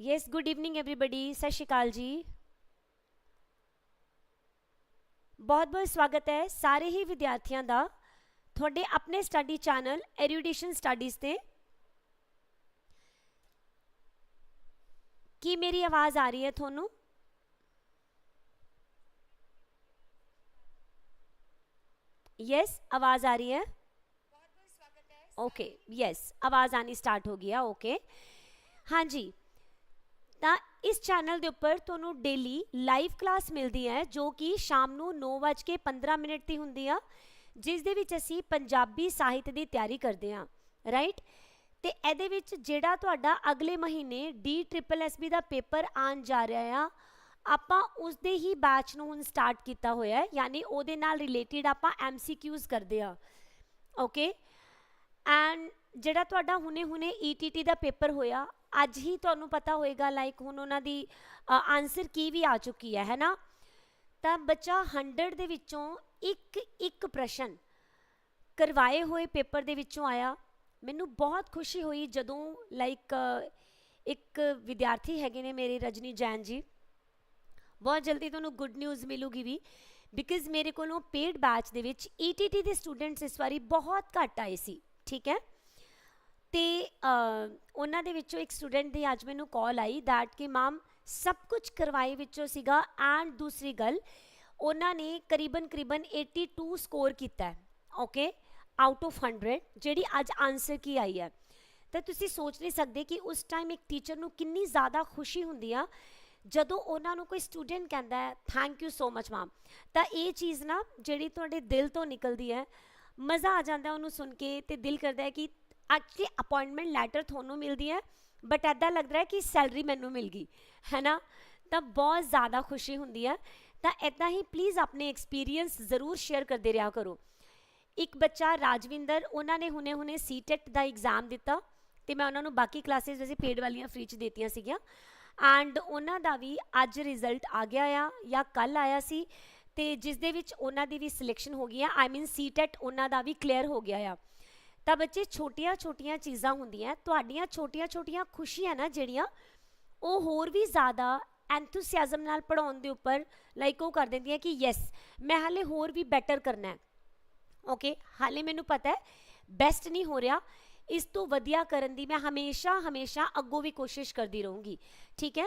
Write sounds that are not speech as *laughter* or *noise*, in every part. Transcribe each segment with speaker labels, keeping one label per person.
Speaker 1: Yes good evening everybody ਸਤਿ ਸ਼੍ਰੀ ਅਕਾਲ ਜੀ ਬਹੁਤ ਬਹੁਤ ਸਵਾਗਤ ਹੈ ਸਾਰੇ ਹੀ ਵਿਦਿਆਰਥੀਆਂ ਦਾ ਤੁਹਾਡੇ ਆਪਣੇ ਸਟੱਡੀ ਚੈਨਲ ਐਰੀਡੀਸ਼ਨ ਸਟੱਡੀਜ਼ ਤੇ ਕੀ ਮੇਰੀ ਆਵਾਜ਼ ਆ ਰਹੀ ਹੈ ਤੁਹਾਨੂੰ यस आवाज आ रही है ओके यस आवाज आनी स्टार्ट हो गया ओके हाँ जी ਤਾਂ ਇਸ ਚੈਨਲ ਦੇ ਉੱਪਰ ਤੁਹਾਨੂੰ ਡੇਲੀ ਲਾਈਵ ਕਲਾਸ ਮਿਲਦੀ ਹੈ, ਜੋ ਕਿ ਸ਼ਾਮ ਨੂੰ 9:15 ਮਿੰਟ ਦੀ ਹੁੰਦੀ ਆ, ਜਿਸ ਦੇ ਵਿੱਚ ਅਸੀਂ ਪੰਜਾਬੀ ਸਾਹਿਤ ਦੀ ਤਿਆਰੀ ਕਰਦੇ ਹਾਂ ਰਾਈਟ ਤੇ ਇਹਦੇ ਵਿੱਚ ਜਿਹੜਾ ਤੁਹਾਡਾ ਅਗਲੇ ਮਹੀਨੇ ਡੀ ਟ੍ਰਿਪਲ ਐੱਸ ਬੀ ਦਾ ਪੇਪਰ ਆਉਣ ਜਾ ਰਿਹਾ ਆ, ਆਪਾਂ ਉਸ ਦੇ ਹੀ ਬੈਚ ਨੂੰ ਹੁਣ ਸਟਾਰਟ ਕੀਤਾ ਹੋਇਆ ਹੈ, ਯਾਨੀ ਉਹਦੇ ਨਾਲ ਰਿਲੇਟਡ ਆਪਾਂ MCQs ਕਰਦੇ ਆ ਓਕੇ ਐਂਡ ਜਿਹੜਾ ਤੁਹਾਡਾ ਹੁਣੇ-ਹੁਣੇ ETT ਦਾ ਪੇਪਰ ਹੋਇਆ ਅੱਜ ਹੀ ਤੁਹਾਨੂੰ ਪਤਾ ਹੋਏਗਾ ਲਾਈਕ ਹੁਣ ਉਹਨਾਂ ਦੀ ਆਨਸਰ ਕੀ ਵੀ ਆ ਚੁੱਕੀ ਹੈ, ਹੈਨਾ? ਤਾਂ ਬੱਚਾ 100 ਦੇ ਵਿੱਚੋਂ ਇੱਕ ਇੱਕ ਪ੍ਰਸ਼ਨ ਕਰਵਾਏ ਹੋਏ ਪੇਪਰ ਦੇ ਵਿੱਚੋਂ ਆਇਆ। ਮੈਨੂੰ ਬਹੁਤ ਖੁਸ਼ੀ ਹੋਈ ਜਦੋਂ ਲਾਈਕ ਇੱਕ ਵਿਦਿਆਰਥੀ ਹੈਗੇ ਨੇ ਮੇਰੇ, ਰਜਨੀ ਜੈਨ ਜੀ। ਬਹੁਤ ਜਲਦੀ ਤੁਹਾਨੂੰ ਗੁੱਡ ਨਿਊਜ਼ ਮਿਲੂਗੀ ਵੀ ਬਿਕਾਜ਼ ਮੇਰੇ ਕੋਲੋਂ ਪੇਡ ਬੈਚ ਦੇ ਵਿੱਚ ETT ਦੇ ਸਟੂਡੈਂਟਸ ਇਸ ਵਾਰੀ ਬਹੁਤ ਘੱਟ ਆਏ ਸੀ, ਠੀਕ ਹੈ? ਤੇ ਉਹਨਾਂ ਦੇ ਵਿੱਚੋਂ ਇੱਕ ਸਟੂਡੈਂਟ ਦੀ ਅੱਜ ਮੈਨੂੰ ਕਾਲ ਆਈ ਦੈਟ ਕਿ ਮੈਮ ਸਭ ਕੁਝ ਕਰਵਾਏ ਵਿੱਚੋਂ ਸੀਗਾ ਐਂਡ ਦੂਸਰੀ ਗੱਲ, ਉਹਨਾਂ ਨੇ ਕਰੀਬਨ ਕਰੀਬਨ 82 ਸਕੋਰ ਕੀਤਾ ਹੈ ਓਕੇ ਆਊਟ ਆਫ 100 ਜਿਹੜੀ ਅੱਜ ਆਨਸਰ ਕੀ ਆਈ ਹੈ। ਤਾਂ ਤੁਸੀਂ ਸੋਚ ਨਹੀਂ ਸਕਦੇ ਕਿ ਉਸ ਟਾਈਮ ਇੱਕ ਟੀਚਰ ਨੂੰ ਕਿੰਨੀ ਜ਼ਿਆਦਾ ਖੁਸ਼ੀ ਹੁੰਦੀ ਆ, ਜਦੋਂ ਉਹਨਾਂ ਨੂੰ ਕੋਈ ਸਟੂਡੈਂਟ ਕਹਿੰਦਾ ਹੈ thank you so much ma'am ਤਾਂ ਇਹ ਚੀਜ਼ ਨਾ ਜਿਹੜੀ ਤੁਹਾਡੇ ਦਿਲ ਤੋਂ ਨਿਕਲਦੀ ਹੈ, ਮਜ਼ਾ ਆ ਜਾਂਦਾ ਉਹਨੂੰ ਸੁਣ ਕੇ ਤੇ ਦਿਲ ਕਰਦਾ ਹੈ ਕਿ ਐਕਚੁਅਲੀ ਅਪਾਇੰਟਮੈਂਟ ਲੈਟਰ ਤੁਹਾਨੂੰ ਮਿਲਦੀ ਹੈ ਬਟ ਐਦਾਂ ਲੱਗਦਾ ਹੈ ਕਿ ਸੈਲਰੀ ਮੈਨੂੰ ਮਿਲ ਗਈ ਹੈ ਨਾ ਤਾਂ ਬਹੁਤ ਜ਼ਿਆਦਾ ਖੁਸ਼ੀ ਹੁੰਦੀ ਹੈ। ਤਾਂ ਐਦਾਂ ਹੀ ਪਲੀਜ਼ ਆਪਣੇ ਐਕਸਪੀਰੀਅੰਸ ਜ਼ਰੂਰ ਸ਼ੇਅਰ ਕਰਦੇ ਰਿਹਾ ਕਰੋ। ਇੱਕ ਬੱਚਾ ਰਾਜਵਿੰਦਰ, ਉਹਨਾਂ ਨੇ ਹੁਣੇ-ਹੁਣੇ ਸੀਟੈਟ ਦਾ ਐਗਜ਼ਾਮ ਦਿੱਤਾ ਤੇ ਮੈਂ ਉਹਨਾਂ ਨੂੰ ਬਾਕੀ ਕਲਾਸਿਸ ਵੈਸੇ ਪੇਡ ਵਾਲੀਆਂ ਫ੍ਰੀ ਚ ਦਿੱਤੀਆਂ ਸੀਗੀਆਂ। ਐਂਡ ਉਹਨਾਂ ਦਾ ਵੀ ਅੱਜ ਰਿਜ਼ਲਟ ਆ ਗਿਆ ਆ, ਜਾਂ ਕੱਲ ਆਇਆ ਸੀ, ਤੇ ਜਿਸ ਦੇ ਵਿੱਚ ਉਹਨਾਂ ਦੀ ਵੀ ਸਿਲੈਕਸ਼ਨ ਹੋ ਗਈ ਆ। ਆਈ ਮੀਨ ਸੀਟੈਟ ਉਹਨਾਂ ਦਾ ਵੀ ਕਲੀਅਰ ਹੋ ਗਿਆ ਆ। ਤਾਂ ਬੱਚੇ ਛੋਟੀਆਂ-ਛੋਟੀਆਂ ਚੀਜ਼ਾਂ ਹੁੰਦੀਆਂ, ਤੁਹਾਡੀਆਂ ਛੋਟੀਆਂ-ਛੋਟੀਆਂ ਖੁਸ਼ੀਆਂ ਨਾ ਜਿਹੜੀਆਂ, ਉਹ ਹੋਰ ਵੀ ਜ਼ਿਆਦਾ ਐਂਥੂਸੀਆਜ਼ਮ ਨਾਲ ਪੜਾਉਣ ਦੇ ਉੱਪਰ ਲਾਈਕ ਉਹ ਕਰ ਦਿੰਦੀਆਂ ਕਿ ਯੈਸ ਮੈਂ ਹਾਲੇ ਹੋਰ ਵੀ ਬੈਟਰ ਕਰਨਾ ਹੈ। ਓਕੇ ਹਾਲੇ ਮੈਨੂੰ ਪਤਾ ਹੈ ਬੈਸਟ ਨਹੀਂ ਹੋ ਰਿਹਾ, ਇਸ ਤੋਂ ਵਧੀਆ ਕਰਨ ਦੀ ਮੈਂ ਹਮੇਸ਼ਾ ਹਮੇਸ਼ਾ ਅੱਗੋਂ ਵੀ ਕੋਸ਼ਿਸ਼ ਕਰਦੀ ਰਹੂੰਗੀ। ਠੀਕ ਹੈ?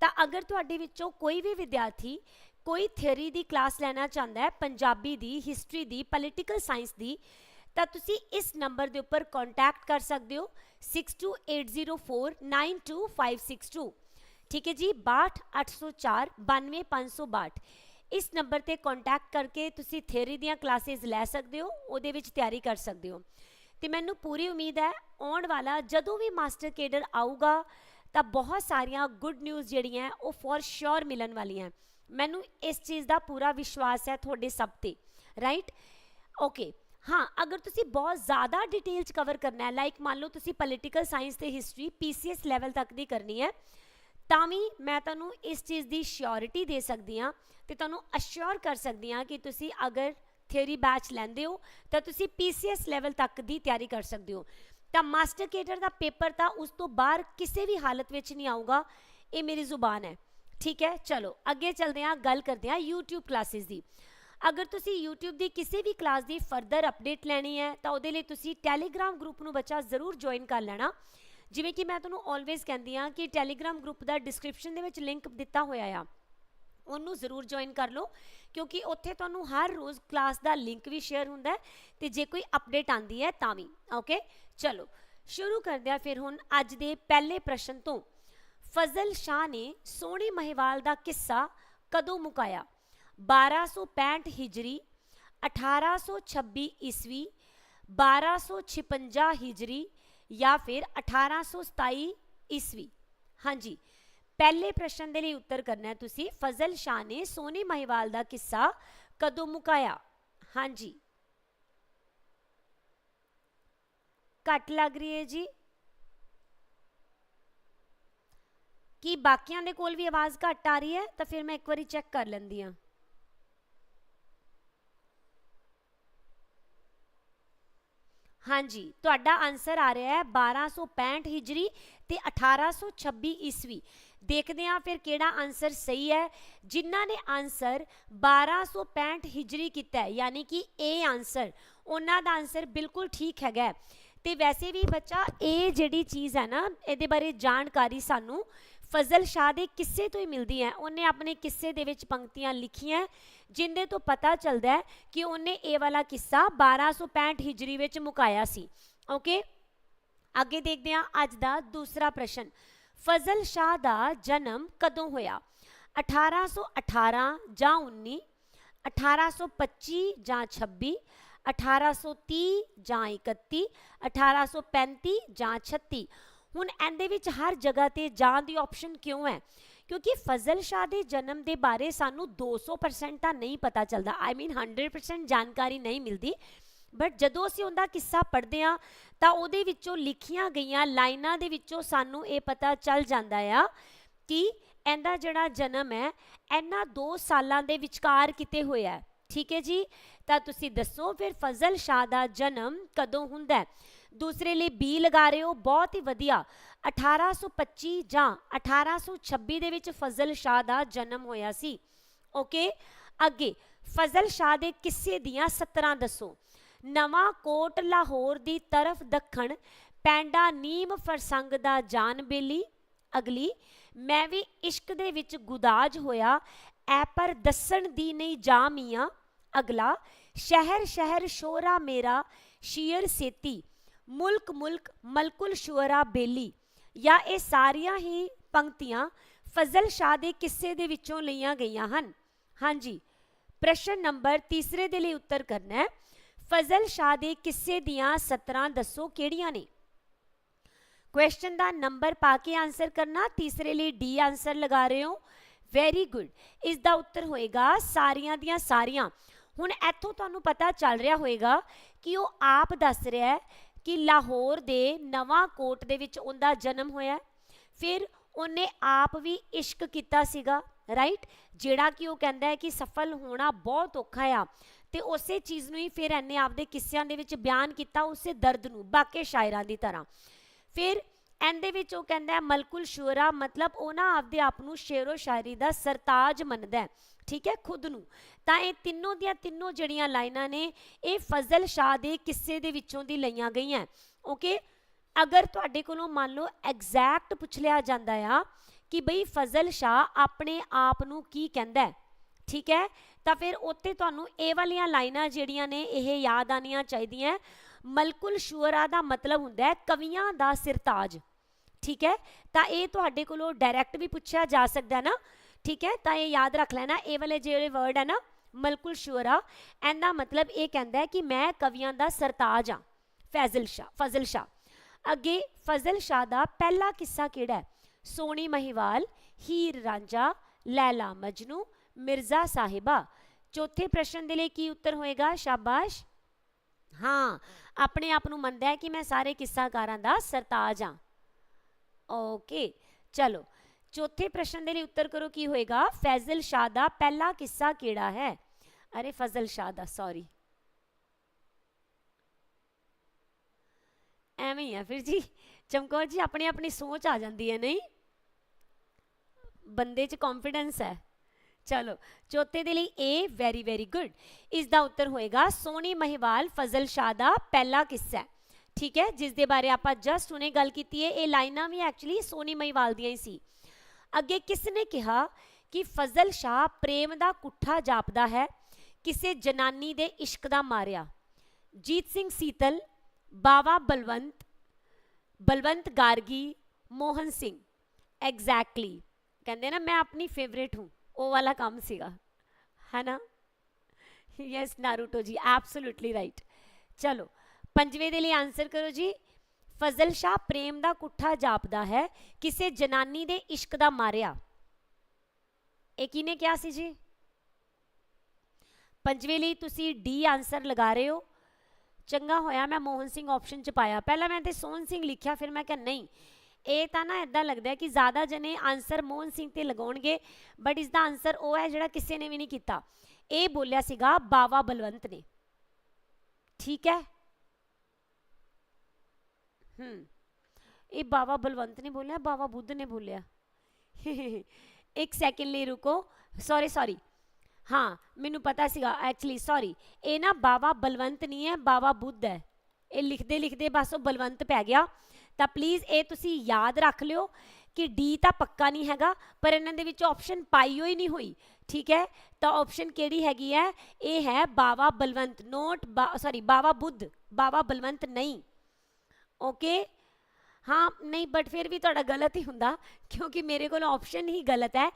Speaker 1: ਤਾਂ ਅਗਰ ਤੁਹਾਡੇ ਵਿੱਚੋਂ ਕੋਈ ਵੀ ਵਿਦਿਆਰਥੀ ਕੋਈ ਥਿਉਰੀ ਦੀ ਕਲਾਸ ਲੈਣਾ ਚਾਹੁੰਦਾ ਹੈ, ਪੰਜਾਬੀ ਦੀ ਹਿਸਟਰੀ ਦੀ ਪੋਲੀਟੀਕਲ ਸਾਇੰਸ ਦੀ ਤਾਂ ਤੁਸੀਂ ਇਸ ਨੰਬਰ ਦੇ ਉੱਪਰ ਕੰਟੈਕਟ ਕਰ ਸਕਦੇ ਹੋ 6280492562 ਠੀਕ ਹੈ ਜੀ 62804 92562 ਇਸ ਨੰਬਰ ਤੇ ਕੰਟੈਕਟ ਕਰਕੇ ਤੁਸੀਂ ਥਿਉਰੀ ਦੀਆਂ ਕਲਾਸਿਸ ਲੈ ਸਕਦੇ ਹੋ, ਉਹਦੇ ਵਿੱਚ ਤਿਆਰੀ ਕਰ ਸਕਦੇ ਹੋ। ਤੇ ਮੈਨੂੰ ਪੂਰੀ ਉਮੀਦ ਹੈ, ਆਉਣ ਵਾਲਾ ਜਦੋਂ ਵੀ ਮਾਸਟਰ ਕੇਡਰ ਆਊਗਾ, ਤਾਂ ਬਹੁਤ ਸਾਰੀਆਂ ਗੁੱਡ ਨਿਊਜ਼ ਜਿਹੜੀਆਂ ਉਹ ਫੋਰ ਸ਼ੋਰ ਮਿਲਣ ਵਾਲੀਆਂ ਮੈਨੂੰ ਇਸ ਚੀਜ਼ ਦਾ ਪੂਰਾ ਵਿਸ਼ਵਾਸ ਹੈ ਤੁਹਾਡੇ ਸਭ ਤੇ। ਰਾਈਟ ਓਕੇ ਹਾਂ, ਅਗਰ ਤੁਸੀਂ ਬਹੁਤ ਜ਼ਿਆਦਾ ਡਿਟੇਲ ਚ ਕਵਰ ਕਰਨਾ ਹੈ ਲਾਈਕ ਮੰਨ ਲਓ ਤੁਸੀਂ ਪੋਲੀਟੀਕਲ ਸਾਇੰਸ ਤੇ ਹਿਸਟਰੀ ਪੀਸੀਐਸ ਲੈਵਲ ਤੱਕ ਦੀ ਕਰਨੀ ਹੈ, ਤਾਂ ਵੀ ਮੈਂ ਤੁਹਾਨੂੰ ਇਸ ਚੀਜ਼ ਦੀ ਸ਼ੋਰਿਟੀ ਦੇ ਸਕਦੀ ਹਾਂ ਤੇ ਤੁਹਾਨੂੰ ਅਸ਼ੋਰ ਕਰ ਸਕਦੀ ਹਾਂ ਕਿ ਤੁਸੀਂ ਅਗਰ ਥਿਉਰੀ ਬੈਚ ਲੈਂਦੇ ਹੋ, ਤਾਂ ਤੁਸੀਂ ਪੀਸੀਐਸ ਲੈਵਲ ਤੱਕ ਦੀ ਤਿਆਰੀ ਕਰ ਸਕਦੇ ਹੋ। ਤਾਂ ਮਾਸਟਰ ਕੇਡਰ ਦਾ ਪੇਪਰ ਤਾਂ ਉਸ ਤੋਂ ਬਾਹਰ ਕਿਸੇ ਵੀ ਹਾਲਤ ਵਿੱਚ ਨਹੀਂ ਆਊਗਾ, ਇਹ ਮੇਰੀ ਜ਼ੁਬਾਨ ਹੈ। ਠੀਕ ਹੈ, ਚਲੋ, ਅੱਗੇ ਚੱਲਦੇ ਹਾਂ, ਗੱਲ ਕਰਦੇ ਹਾਂ YouTube ਕਲਾਸਿਸ ਦੀ। ਅਗਰ ਤੁਸੀਂ YouTube ਦੀ ਕਿਸੇ ਵੀ ਕਲਾਸ ਦੀ ਫਰਦਰ ਅਪਡੇਟ ਲੈਣੀ ਹੈ, ਤਾਂ ਉਹਦੇ ਲਈ ਤੁਸੀਂ ਟੈਲੀਗ੍ਰਾਮ ਗਰੁੱਪ ਨੂੰ ਬੱਚਾ ਜ਼ਰੂਰ ਜੁਆਇਨ ਕਰ ਲੈਣਾ। ਜਿਵੇਂ ਕਿ ਮੈਂ ਤੁਹਾਨੂੰ ਆਲਵੇਜ਼ ਕਹਿੰਦੀ ਆ ਕਿ ਟੈਲੀਗ੍ਰਾਮ ਗਰੁੱਪ ਦਾ ਡਿਸਕ੍ਰਿਪਸ਼ਨ ਦੇ ਵਿੱਚ ਲਿੰਕ ਦਿੱਤਾ ਹੋਇਆ ਆ। ਉਹਨੂੰ ਜ਼ਰੂਰ ਜੁਆਇਨ ਕਰ ਲਓ, ਕਿਉਂਕਿ ਉੱਥੇ ਤੁਹਾਨੂੰ ਹਰ ਰੋਜ਼ ਕਲਾਸ ਦਾ ਲਿੰਕ ਵੀ ਸ਼ੇਅਰ ਹੁੰਦਾ ਹੈ ਤੇ ਜੇ ਕੋਈ ਅਪਡੇਟ ਆਂਦੀ ਹੈ ਤਾਂ ਵੀ ਓਕੇ ਚਲੋ, ਸ਼ੁਰੂ ਕਰਦੇ ਆ ਫਿਰ ਹੁਣ ਅੱਜ ਦੇ ਪਹਿਲੇ ਪ੍ਰਸ਼ਨ ਤੋਂ। ਫਜ਼ਲ ਸ਼ਾਹ ਨੇ ਸੋਹਣੇ ਮਹਿਵਾਲ ਦਾ ਕਿੱਸਾ ਕਦੋਂ ਮੁਕਾਇਆ? 1265 ਹਿਜਰੀ 1826 ਈਸਵੀ 1256 ਹਿਜਰੀ ਜਾਂ ਫਿਰ 1827 ਈਸਵੀ ਹਾਂਜੀ ਪਹਿਲੇ ਪ੍ਰਸ਼ਨ ਦੇ ਲਈ ਉੱਤਰ ਕਰਨਾ ਹੈ ਤੁਸੀਂ ਫਜ਼ਲ ਸ਼ਾਹ ਨੇ ਸੋਨੀ ਮਹਿਵਾਲ ਦਾ ਕਿੱਸਾ ਕਦੋਂ ਮੁਕਾਇਆ ਹਾਂਜੀ ਘੱਟ ਲੱਗ ਰਹੀ ਹੈ ਜੀ ਕੀ ਬਾਕੀਆਂ ਦੇ ਕੋਲ ਵੀ ਆਵਾਜ਼ ਘੱਟ ਆ ਰਹੀ ਹੈ ਤਾਂ ਫਿਰ ਮੈਂ ਇੱਕ ਵਾਰੀ ਚੈੱਕ ਕਰ ਲੈਂਦੀ ਹਾਂ ਹਾਂਜੀ, ਤੁਹਾਡਾ ਆਨਸਰ ਆ ਰਿਹਾ ਹੈ 1265 ਹਿਜਰੀ ਤੇ 1826 ਈਸਵੀ। ਦੇਖਦੇ ਹਾਂ ਫਿਰ ਕਿਹੜਾ ਆਨਸਰ ਸਹੀ ਹੈ। ਜਿਨ੍ਹਾਂ ਨੇ ਆਨਸਰ 1265 ਹਿਜਰੀ ਕੀਤਾ ਹੈ, ਯਾਨੀ ਕਿ ਇਹ ਆਨਸਰ ਉਹਨਾਂ ਦਾ ਆਨਸਰ ਬਿਲਕੁਲ ਠੀਕ ਹੈਗਾ ਹੈ। ਤੇ ਵੈਸੇ ਵੀ ਬੱਚਾ ਇਹ ਜਿਹੜੀ ਚੀਜ਼ ਹੈ ਨਾ, ਇਹਦੇ ਬਾਰੇ ਜਾਣਕਾਰੀ ਸਾਨੂੰ ਫਜ਼ਲ ਸ਼ਾਹ ਦੇ ਕਿੱਸੇ ਤੋਂ ਹੀ ਮਿਲਦੀ ਹੈ? ਉਹਨੇ ਆਪਣੇ ਕਿੱਸੇ ਦੇ ਵਿੱਚ ਪੰਕਤੀਆਂ ਲਿਖੀਆਂ, ਜਿੰਦੇ ਤੋਂ ਪਤਾ ਚੱਲਦਾ ਹੈ ਕਿ ਉਹਨੇ ਇਹ ਵਾਲਾ ਕਿੱਸਾ 1265 ਹਿਜਰੀ ਵਿੱਚ ਮੁਕਾਇਆ ਸੀ। ਓਕੇ? ਅੱਗੇ ਦੇਖਦੇ ਹਾਂ ਅੱਜ ਦਾ ਦੂਸਰਾ ਪ੍ਰਸ਼ਨ। ਫਜ਼ਲ ਸ਼ਾਹ ਦਾ ਜਨਮ ਕਦੋਂ ਹੋਇਆ? 1818 ਜਾਂ 19 1825 ਜਾਂ 26 1830 ਜਾਂ 31 1835 ਜਾਂ 36 ਹੁਣ ਇਹਦੇ ਵਿੱਚ ਹਰ ਜਗ੍ਹਾ ਤੇ ਜਾਣ ਦੀ ਆਪਸ਼ਨ ਕਿਉਂ ਹੈ? ਕਿਉਂਕਿ ਫਜ਼ਲ ਸ਼ਾਹ ਦੇ ਜਨਮ ਦੇ ਬਾਰੇ ਸਾਨੂੰ 200% ਤਾਂ ਨਹੀਂ ਪਤਾ ਚੱਲਦਾ। ਆਈ ਮੀਨ 100% ਜਾਣਕਾਰੀ ਨਹੀਂ ਮਿਲਦੀ। ਬਟ ਜਦੋਂ ਅਸੀਂ ਉਹਦਾ ਕਿੱਸਾ ਪੜ੍ਹਦੇ ਆ ਤਾਂ ਉਹਦੇ ਵਿੱਚੋਂ ਲਿਖੀਆਂ ਗਈਆਂ ਲਾਈਨਾਂ ਦੇ ਵਿੱਚੋਂ ਸਾਨੂੰ ਇਹ ਪਤਾ ਚੱਲ ਜਾਂਦਾ ਆ ਕਿ ਇਹਦਾ ਜਿਹੜਾ ਜਨਮ ਹੈ, ਇਹਨਾਂ 2 ਸਾਲਾਂ ਦੇ ਵਿਚਕਾਰ ਕਿਤੇ ਹੋਇਆ। ਠੀਕ ਹੈ ਜੀ? ਤਾਂ ਤੁਸੀਂ ਦੱਸੋ ਫਿਰ ਫਜ਼ਲ ਸ਼ਾਹ ਦਾ ਜਨਮ ਕਦੋਂ ਹੁੰਦਾ ਹੈ? ਦੂਸਰੇ ਲਈ ਬੀ ਲਗਾ ਰਹੇ ਹੋ, ਬਹੁਤ ਹੀ ਵਧੀਆ। 1825 ਜਾਂ 1826 ਦੇ ਵਿੱਚ ਫਜ਼ਲ ਸ਼ਾਹ ਦਾ ਜਨਮ ਹੋਇਆ ਸੀ। ਓਕੇ ਅੱਗੇ, ਫਜ਼ਲ ਸ਼ਾਹ ਦੇ ਕਿੱਸੇ ਦੀਆਂ 17 ਦੱਸੋ? ਨਵਾਂ ਕੋਟ ਲਾਹੌਰ ਦੀ ਤਰਫ ਦੱਖਣ, ਪੈਂਡਾ ਨੀਮ ਫਰਸੰਗ ਦਾ ਜਾਨ ਬੇਲੀ। ਅਗਲੀ, ਮੈਂ ਵੀ ਇਸ਼ਕ ਦੇ ਵਿੱਚ ਗੁਦਾਜ ਹੋਇਆ, ਐ ਪਰ ਦੱਸਣ ਦੀ ਨਹੀਂ ਜਾ ਮੀਆਂ। ਅਗਲਾ ਸ਼ਹਿਰ ਸ਼ਹਿਰ ਸ਼ੋਰਾ ਮੇਰਾ ਸ਼ੀਰ ਸੇਤੀ। ਮੁਲਕ ਮੁਲਕ ਮਲਕੁਲ ਸ਼ੁਰਾ ਬੇਲੀ। ਜਾਂ ਇਹ ਸਾਰੀਆਂ ਹੀ ਪੰਕਤੀਆਂ ਫਜ਼ਲ ਸ਼ਾਹ ਦੇ ਕਿੱਸੇ ਦੇ ਵਿੱਚੋਂ ਲਈਆਂ ਗਈਆਂ ਹਨ। ਹਾਂਜੀ, ਪ੍ਰਸ਼ਨ ਨੰਬਰ ਤੀਸਰੇ ਦੇ ਲਈ ਉੱਤਰ ਕਰਨਾ ਹੈ। ਫਜ਼ਲ ਸ਼ਾਹ ਦੇ ਕਿੱਸੇ ਦੀਆਂ 17 ਦੱਸੋ ਕਿਹੜੀਆਂ ਨੇ? ਕੁਐਸਚਨ ਦਾ ਨੰਬਰ ਪਾ ਕੇ ਆਨਸਰ ਕਰਨਾ। ਤੀਸਰੇ ਲਈ ਡੀ ਆਨਸਰ ਲਗਾ ਰਹੇ ਹੋ। ਵੈਰੀ ਗੁੱਡ ਇਸ ਦਾ ਉੱਤਰ ਹੋਏਗਾ ਸਾਰੀਆਂ ਦੀਆਂ ਸਾਰੀਆਂ। ਹੁਣ ਇੱਥੋਂ ਤੁਹਾਨੂੰ ਪਤਾ ਚੱਲ ਰਿਹਾ ਹੋਏਗਾ ਕਿ ਉਹ ਆਪ ਦੱਸ ਰਿਹਾ ਹੈ ਕਿ ਲਾਹੌਰ ਦੇ ਨਵਾਂ ਕੋਟ ਦੇ ਵਿੱਚ ਉਹਦਾ ਜਨਮ ਹੋਇਆ ਫਿਰ ਉਹਨੇ ਆਪ ਵੀ ਇਸ਼ਕ ਕੀਤਾ ਸੀਗਾ ਰਾਈਟ ਜਿਹੜਾ ਕਿ ਉਹ ਕਹਿੰਦਾ ਹੈ ਕਿ ਸਫਲ ਹੋਣਾ ਬਹੁਤ ਔਖਾ ਆ। ਤੇ ਉਸੇ ਚੀਜ਼ ਨੂੰ ਹੀ ਫਿਰ ਇਹਨੇ ਆਪਦੇ ਕਿੱਸਿਆਂ ਦੇ ਵਿੱਚ ਬਿਆਨ ਕੀਤਾ, ਉਸੇ ਦਰਦ ਨੂੰ, ਬਾਕੀ ਸ਼ਾਇਰਾਂ ਦੀ ਤਰ੍ਹਾਂ। ਫਿਰ ਇਹਦੇ ਵਿੱਚ ਉਹ ਕਹਿੰਦਾ ਮਲਕੁਲ ਸ਼ੂਰਾ, ਮਤਲਬ ਉਹ ਨਾ ਆਪਦੇ ਆਪ ਨੂੰ ਸ਼ੇਰੋ ਸ਼ਾਇਰੀ ਦਾ ਸਰਤਾਜ ਮੰਨਦਾ ਹੈ, ਠੀਕ ਹੈ, ਖੁਦ ਨੂੰ। ਤਾਂ ਇਹ ਤਿੰਨੋਂ ਦੀਆਂ ਤਿੰਨੋਂ ਜਿਹੜੀਆਂ ਲਾਈਨਾਂ ਨੇ, ਇਹ ਫਜ਼ਲ ਸ਼ਾਹ ਦੇ ਕਿੱਸੇ ਦੇ ਵਿੱਚੋਂ ਦੀ ਲਈਆਂ ਗਈਆਂ ਓਕੇ ਅਗਰ ਤੁਹਾਡੇ ਕੋਲੋਂ ਮੰਨ ਲਓ ਐਗਜ਼ੈਕਟ ਪੁੱਛ ਲਿਆ ਜਾਂਦਾ ਆ ਕਿ ਬਈ ਫਜ਼ਲ ਸ਼ਾਹ ਆਪਣੇ ਆਪ ਨੂੰ ਕੀ ਕਹਿੰਦਾ ਹੈ, ਠੀਕ ਹੈ? ਤਾਂ ਫਿਰ ਉੱਤੇ ਤੁਹਾਨੂੰ ਇਹ ਵਾਲੀਆਂ ਲਾਈਨਾਂ ਜਿਹੜੀਆਂ ਨੇ, ਇਹ ਯਾਦ ਆਣੀਆਂ ਚਾਹੀਦੀਆਂ ਮਲਕੁਲ ਸ਼ੂਰਾ ਦਾ ਮਤਲਬ ਹੁੰਦਾ ਹੈ ਕਵੀਆਂ ਦਾ ਸਿਰਤਾਜ। ਠੀਕ ਹੈ? ਤਾਂ ਇਹ ਤੁਹਾਡੇ ਕੋਲੋਂ ਡਾਇਰੈਕਟ ਵੀ ਪੁੱਛਿਆ ਜਾ ਸਕਦਾ ਨਾ? ਠੀਕ ਹੈ? ਤਾਂ ਇਹ ਯਾਦ ਰੱਖ ਲੈਣਾ, ਇਹ ਵਾਲੇ ਜਿਹੜੇ ਵਰਡ ਹੈ ਨਾ, ਮਲਕੁਲ ਸ਼ੂਰਾ ਇਹਦਾ ਮਤਲਬ ਇਹ ਕਹਿੰਦਾ ਹੈ ਕਿ ਮੈਂ ਕਵੀਆਂ ਦਾ ਸਰਤਾਜ ਆ ਫੈਜ਼ਲ ਸ਼ਾ ਫਜ਼ਲ ਸ਼ਾ ਅੱਗੇ, ਫਜ਼ਲ ਸ਼ਾ ਦਾ ਪਹਿਲਾ ਕਿੱਸਾ ਕਿਹੜਾ ਹੈ? ਸੋਣੀ ਮਹੀਵਾਲ, ਹੀਰ ਰਾਂਝਾ, ਲੈਲਾ ਮਜਨੂ, ਮਿਰਜ਼ਾ ਸਾਹਿਬਾ। ਚੌਥੇ ਪ੍ਰਸ਼ਨ ਦੇ ਲਈ ਕੀ ਉੱਤਰ ਹੋਏਗਾ? ਸ਼ਾਬਾਸ਼। ਹਾਂ, ਆਪਣੇ ਆਪ ਨੂੰ ਮੰਨਦਾ ਹੈ ਕਿ ਮੈਂ ਸਾਰੇ ਕਿੱਸਾਕਾਰਾਂ ਦਾ ਸਰਤਾਜ ਹਾਂ। ਓਕੇ, ਚਲੋ। ਚੌਥੇ ਪ੍ਰਸ਼ਨ ਦੇ ਲਈ ਉੱਤਰ ਕਰੋ, ਕੀ ਹੋਏਗਾ? ਫੈਜ਼ਲ ਸ਼ਾਹ ਦਾ ਪਹਿਲਾ ਕਿੱਸਾ ਕਿਹੜਾ ਹੈ? ਅਰੇ ਫਜ਼ਲ ਸ਼ਾਹ ਦਾ ਸੌਰੀ ਐਵੇਂ ਹੀ ਆ ਫਿਰ ਜੀ। ਚਮਕੌਰ ਜੀ, ਆਪਣੀ ਆਪਣੀ ਸੋਚ ਆ ਜਾਂਦੀ ਹੈ, ਨਹੀਂ? ਬੰਦੇ 'ਚ ਕੌਨਫੀਡੈਂਸ ਹੈ। ਚਲੋ ਚੌਥੇ ਦੇ ਲਈ ਏ ਵੈਰੀ ਵੈਰੀ ਗੁੱਡ ਇਸ ਦਾ ਉੱਤਰ ਹੋਏਗਾ ਸੋਨੀ ਮਹਿਵਾਲ ਫਜ਼ਲ ਸ਼ਾਹ ਦਾ ਪਹਿਲਾ ਕਿੱਸਾ ਹੈ ਠੀਕ ਹੈ ਜਿਸ ਦੇ ਬਾਰੇ ਆਪਾਂ ਜਸਟ ਹੁਣੇ ਗੱਲ ਕੀਤੀ ਹੈ ਇਹ ਲਾਈਨਾਂ ਵੀ ਐਕਚੁਅਲੀ ਸੋਨੀ ਮਹਿਵਾਲ ਦੀਆਂ ਹੀ ਸੀ ਅੱਗੇ ਕਿਸ ਨੇ ਕਿਹਾ ਕਿ ਫਜ਼ਲ ਸ਼ਾਹ ਪ੍ਰੇਮ ਦਾ ਕੁੱਠਾ ਜਾਪਦਾ ਹੈ ਕਿਸੇ ਜਨਾਨੀ ਦੇ ਇਸ਼ਕ ਦਾ ਮਾਰਿਆ ਜੀਤ ਸਿੰਘ ਸੀਤਲ ਬਾਵਾ ਬਲਵੰਤ ਬਲਵੰਤ ਗਾਰਗੀ ਮੋਹਨ ਸਿੰਘ ਐਗਜ਼ੈਕਟਲੀ ਕਹਿੰਦੇ ਨਾ ਮੈਂ ਆਪਣੀ ਫੇਵਰੇਟ ਹੂੰ ਉਹ ਵਾਲਾ ਕੰਮ ਸੀਗਾ। ਹੈ ਨਾ ਯੈਸ ਨਾਰੂਟੋ ਜੀ ਐਬਸੋਲੂਟਲੀ ਰਾਈਟ ਚਲੋ, ਪੰਜਵੇਂ ਦੇ ਲਈ ਆਨਸਰ ਕਰੋ ਜੀ। ਫਜ਼ਲ ਸ਼ਾਹ ਪ੍ਰੇਮ ਦਾ ਕੁੱਠਾ ਜਾਪਦਾ ਹੈ, ਕਿਸੇ ਜਨਾਨੀ ਦੇ ਇਸ਼ਕ ਦਾ ਮਾਰਿਆ। ਇਹ ਕਿਨੇ ਕਿਹਾ ਸੀ ਜੀ? ਪੰਜਵੇਂ ਲਈ ਤੁਸੀਂ ਡੀ ਆਨਸਰ ਲਗਾ ਰਹੇ ਹੋ। ਚੰਗਾ ਹੋਇਆ ਮੈਂ ਮੋਹਨ ਸਿੰਘ ਆਪਸ਼ਨ ਚ ਪਾਇਆ। ਪਹਿਲਾਂ ਮੈਂ ਤੇ ਸੋਹਨ ਸਿੰਘ ਲਿਖਿਆ, ਫਿਰ ਮੈਂ ਕਿਹਾ ਨਹੀਂ। ਇਹ ਤਾਂ ਨਾ ਇਦਾਂ ਲੱਗਦਾ ਕਿ ਜ਼ਿਆਦਾ ਜਨੇ ਆਨਸਰ ਮੋਹਨ ਸਿੰਘ ਤੇ ਲਗਾਉਣਗੇ ਬਟ ਇਸ ਦਾ ਆਨਸਰ ਉਹ ਹੈ ਜਿਹੜਾ ਕਿਸੇ ਨੇ ਵੀ ਨਹੀਂ ਕੀਤਾ। ਇਹ ਬੋਲਿਆ ਸੀਗਾ ਬਾਵਾ ਬਲਵੰਤ ਨੇ। ਠੀਕ ਹੈ? ਹੂੰ। ਇਹ ਬਾਬਾ ਬਲਵੰਤ ਨੇ ਬੋਲਿਆ ਬਾਬਾ ਬੁੱਧ ਨੇ ਬੋਲਿਆ। *laughs* ਇੱਕ ਸੈਕਿੰਡ ਲਈ ਰੁਕੋ। ਸੌਰੀ ਸੌਰੀ ਹਾਂ, ਮੈਨੂੰ ਪਤਾ ਸੀਗਾ ਐਕਚੁਅਲੀ ਸੌਰੀ ਇਹ ਨਾ ਬਾਬਾ ਬਲਵੰਤ ਨਹੀਂ ਹੈ, ਬਾਵਾ ਬੁੱਧ ਹੈ। ਇਹ ਲਿਖਦੇ ਲਿਖਦੇ ਬਸ ਉਹ ਬਲਵੰਤ ਪੈ ਗਿਆ। ਤਾਂ ਪਲੀਜ਼ ਇਹ ਤੁਸੀਂ ਯਾਦ ਰੱਖ ਲਿਓ ਕਿ ਡੀ ਤਾਂ ਪੱਕਾ ਨਹੀਂ ਹੈਗਾ, ਪਰ ਇਹਨਾਂ ਦੇ ਵਿੱਚ ਆਪਸ਼ਨ ਪਾਈਓ ਹੀ ਨਹੀਂ ਹੋਈ, ਠੀਕ ਹੈ? ਤਾਂ ਆਪਸ਼ਨ ਕਿਹੜੀ ਹੈਗੀ ਹੈ? ਇਹ ਹੈ ਬਾਵਾ ਬਲਵੰਤ ਨੋਟ ਸੌਰੀ ਬਾਵਾ ਬੁੱਧ, ਬਾਵਾ ਬਲਵੰਤ ਨਹੀਂ ਓਕੇ ਹਾਂ, ਨਹੀਂ ਬਟ ਫਿਰ ਵੀ ਤੁਹਾਡਾ ਗਲਤ ਹੀ ਹੁੰਦਾ, ਕਿਉਂਕਿ ਮੇਰੇ ਕੋਲ ਆਪਸ਼ਨ ਹੀ ਗਲਤ ਹੈ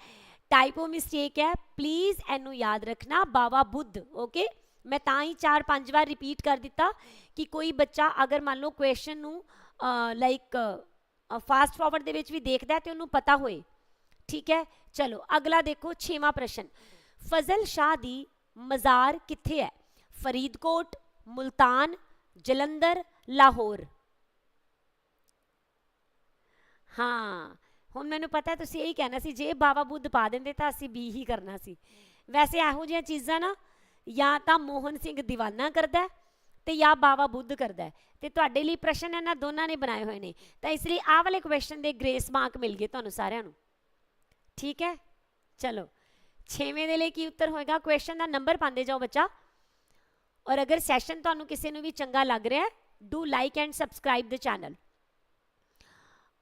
Speaker 1: ਟਾਈਪੋ ਮਿਸਟੇਕ ਹੈ ਪਲੀਜ਼ ਇਹਨੂੰ ਯਾਦ ਰੱਖਣਾ, ਬਾਵਾ ਬੁੱਧ ਓਕੇ ਮੈਂ ਤਾਂ ਹੀ 4-5 ਵਾਰ ਰਿਪੀਟ ਕਰ ਦਿੱਤਾ ਕਿ ਕੋਈ ਬੱਚਾ ਅਗਰ ਮੰਨ ਲਓ ਕੁਐਸਚਨ ਨੂੰ ਲਾਈਕ ਫਾਸਟ ਫਾਰਵਰਡ ਦੇ ਵਿੱਚ ਵੀ ਦੇਖਦਾ ਹੈ ਤੇ ਉਹਨੂੰ ਪਤਾ ਹੋਏ। ਠੀਕ ਹੈ? ਚਲੋ, ਅਗਲਾ ਦੇਖੋ 6ਵਾਂ ਪ੍ਰਸ਼ਨ। ਫਜ਼ਲ ਸ਼ਾਹ ਦੀ ਮਜ਼ਾਰ ਕਿੱਥੇ ਹੈ? ਫਰੀਦਕੋਟ, ਮੁਲਤਾਨ, ਜਲੰਧਰ, ਲਾਹੌਰ। ਹਾਂ, ਹੁਣ ਮੈਨੂੰ ਪਤਾ ਤੁਸੀਂ ਇਹੀ ਕਹਿਣਾ ਸੀ, ਜੇ ਬਾਬਾ ਬੁੱਧ ਪਾ ਦਿੰਦੇ ਤਾਂ ਅਸੀਂ ਵੀ ਹੀ ਕਰਨਾ ਸੀ। ਵੈਸੇ ਇਹੋ ਜਿਹੀਆਂ ਚੀਜ਼ਾਂ ਨਾ, ਜਾਂ ਤਾਂ ਮੋਹਨ ਸਿੰਘ ਦੀਵਾਨਾ ਕਰਦਾ ਤੇ ਜਾਂ ਬਾਬਾ ਬੁੱਧ ਕਰਦਾ ਤੇ ਤੁਹਾਡੇ ਲਈ ਪ੍ਰਸ਼ਨ ਇਹਨਾਂ ਦੋਨਾਂ ਨੇ ਬਣਾਏ ਹੋਏ ਨੇ। ਤਾਂ ਇਸ ਲਈ ਆਹ ਵਾਲੇ ਕੁਐਸਚਨ ਦੇ ਗ੍ਰੇਸ ਮਾਰਕ ਮਿਲ ਗਏ ਤੁਹਾਨੂੰ ਸਾਰਿਆਂ ਨੂੰ। ਠੀਕ ਹੈ? ਚਲੋ। 6ਵੇਂ ਦੇ ਲਈ ਕੀ ਉੱਤਰ ਹੋਏਗਾ? ਕੁਐਸਚਨ ਦਾ ਨੰਬਰ ਪਾਉਂਦੇ ਜਾਓ ਬੱਚਾ। ਔਰ ਅਗਰ ਸੈਸ਼ਨ ਤੁਹਾਨੂੰ ਕਿਸੇ ਨੂੰ ਵੀ ਚੰਗਾ ਲੱਗ ਰਿਹਾ ਹੈ do like and subscribe the channel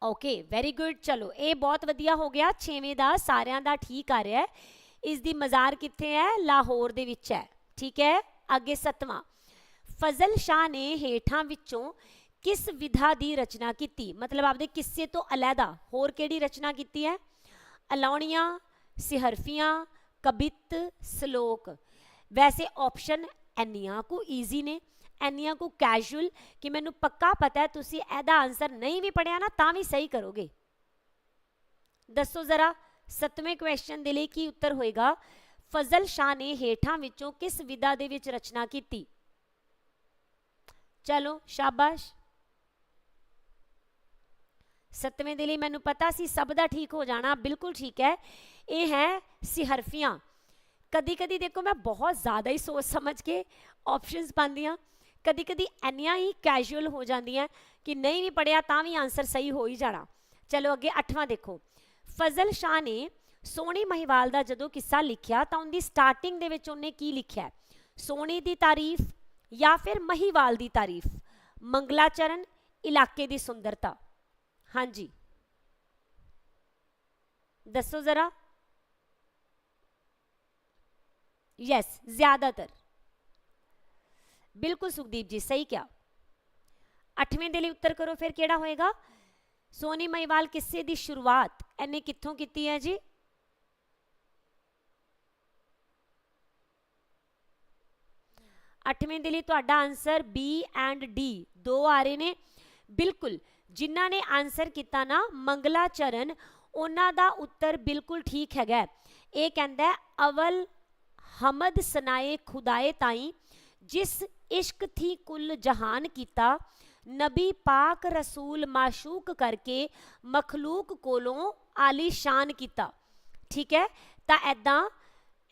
Speaker 1: okay very good ਚਲੋ, ਇਹ ਬਹੁਤ ਵਧੀਆ ਹੋ ਗਿਆ। 6ਵੇਂ ਦਾ, ਸਾਰਿਆਂ ਦਾ ਠੀਕ ਆ ਰਿਹਾ ਹੈ। ਇਸ ਦੀ ਮਜ਼ਾਰ ਕਿੱਥੇ ਹੈ? ਲਾਹੌਰ ਦੇ ਵਿੱਚ ਹੈ। ਠੀਕ ਹੈ? ਅੱਗੇ 7ਵਾਂ ਫਜ਼ਲ ਸ਼ਾਹ ਨੇ ਹੇਠਾਂ ਵਿੱਚੋਂ ਕਿਸ ਵਿਧਾ ਦੀ ਰਚਨਾ ਕੀਤੀ? ਮਤਲਬ ਆਪਦੇ ਕਿੱਸੇ ਤੋਂ ਅਲੱਗਾ ਹੋਰ ਕਿਹੜੀ ਰਚਨਾ ਕੀਤੀ ਹੈ? ਅਲਾਉਣੀਆਂ, ਸਿਹਰਫੀਆਂ, ਕਬਿਤ, ਸ਼ਲੋਕ। ਵੈਸੇ ਆਪਸ਼ਨ ਇੰਨੀਆਂ ਕੋ ਈਜ਼ੀ ਨੇ, ਇੰਨੀਆਂ ਕੋ ਕੈਜੂਅਲ ਕਿ ਮੈਨੂੰ ਪੱਕਾ ਪਤਾ ਹੈ, ਤੁਸੀਂ ਇਹਦਾ ਆਨਸਰ ਨਹੀਂ ਵੀ ਪੜਿਆ ਨਾ, ਤਾਂ ਵੀ ਸਹੀ ਕਰੋਗੇ। ਦੱਸੋ ਜ਼ਰਾ, ਸੱਤਵੇਂ ਕੁਐਸਚਨ ਦੇ ਲਈ ਕੀ ਉੱਤਰ ਹੋਏਗਾ? ਫਜ਼ਲ ਸ਼ਾਹ ਨੇ ਹੇਠਾਂ ਵਿੱਚੋਂ ਕਿਸ ਵਿਧਾ ਦੇ ਵਿੱਚ ਰਚਨਾ ਕੀਤੀ? ਚਲੋ, ਸ਼ਾਬਾਸ਼। ਸੱਤਵੇਂ ਦੇ ਲਈ ਮੈਨੂੰ ਪਤਾ ਸੀ ਸਭ ਦਾ ਠੀਕ ਹੋ ਜਾਣਾ, ਬਿਲਕੁਲ ਠੀਕ ਹੈ। ਇਹ ਹੈ ਸਿਹਰਫੀਆਂ ਕਦੀ ਕਦੀ ਦੇਖੋ ਮੈਂ ਬਹੁਤ ਜ਼ਿਆਦਾ ਹੀ ਸੋਚ ਸਮਝ ਕੇ ਆਪਸ਼ਨਸ ਪਾਉਂਦੀਆਂ। ਕਦੀ ਕਦੀ ਇੰਨੀਆਂ ਹੀ ਕੈਜੂਅਲ ਹੋ ਜਾਂਦੀਆਂ ਕਿ ਨਹੀਂ ਵੀ ਪੜਿਆ ਤਾਂ ਵੀ ਆਨਸਰ ਸਹੀ ਹੋ ਹੀ ਜਾਣਾ। ਚਲੋ ਅੱਗੇ 8ਵਾਂ ਦੇਖੋ। ਫਜ਼ਲ ਸ਼ਾਹ ਨੇ ਸੋਹਣੀ ਮਹੀਵਾਲ ਦਾ ਜਦੋਂ ਕਿੱਸਾ ਲਿਖਿਆ ਤਾਂ ਉਹਦੀ ਸਟਾਰਟਿੰਗ ਦੇ ਵਿੱਚ ਉਹਨੇ ਕੀ ਲਿਖਿਆ? ਸੋਹਣੀ ਦੀ ਤਾਰੀਫ ਜਾਂ ਫਿਰ ਮਹੀਵਾਲ ਦੀ ਤਾਰੀਫ, ਮੰਗਲਾਚਰਨ ਇਲਾਕੇ ਦੀ ਸੁੰਦਰਤਾ। ਹਾਂਜੀ। ਦੱਸੋ ਜ਼ਰਾ। ਯੈਸ ਜ਼ਿਆਦਾਤਰ। ਬਿਲਕੁਲ ਸੁਖਦੀਪ ਜੀ, ਸਹੀ ਕਿਹਾ। ਅੱਠਵੇਂ ਦੇ ਲਈ ਉੱਤਰ ਕਰੋ, ਫਿਰ ਕਿਹੜਾ ਹੋਏਗਾ? ਸੋਨੀ ਮਹੀਵਾਲ ਕਿੱਸੇ ਦੀ ਸ਼ੁਰੂਆਤ? ਇਹਨੇ ਕਿੱਥੋਂ ਕੀਤੀ ਹੈ ਜੀ? ਅੱਠਵੇਂ ਦੇ ਲਈ ਤੁਹਾਡਾ ਆਨਸਰ B ਐਂਡ D ਦੋ ਆ ਰਹੇ ਨੇ। ਬਿਲਕੁਲ, ਜਿਨ੍ਹਾਂ ਨੇ ਆਨਸਰ ਕੀਤਾ ਨਾ ਮੰਗਲਾ ਚਰਨ ਉਹਨਾਂ ਦਾ ਉੱਤਰ ਬਿਲਕੁਲ ਠੀਕ ਹੈਗਾ ਇਹ ਕਹਿੰਦਾ ਅਵਲ ਹਮਦ ਸਨਾਏ ਖੁਦਾਏ ਤਾਈ, ਜਿਸ ਇਸ਼ਕ ਥੀ ਕੁੱਲ ਜਹਾਨ ਕੀਤਾ, ਨਬੀ ਪਾਕ ਰਸੂਲ ਮਾਸ਼ੂਕ ਕਰਕੇ ਮਖਲੂਕ ਕੋਲੋਂ ਆਲੀਸ਼ਾਨ ਕੀਤਾ। ਠੀਕ ਹੈ? ਤਾਂ ਐਦਾਂ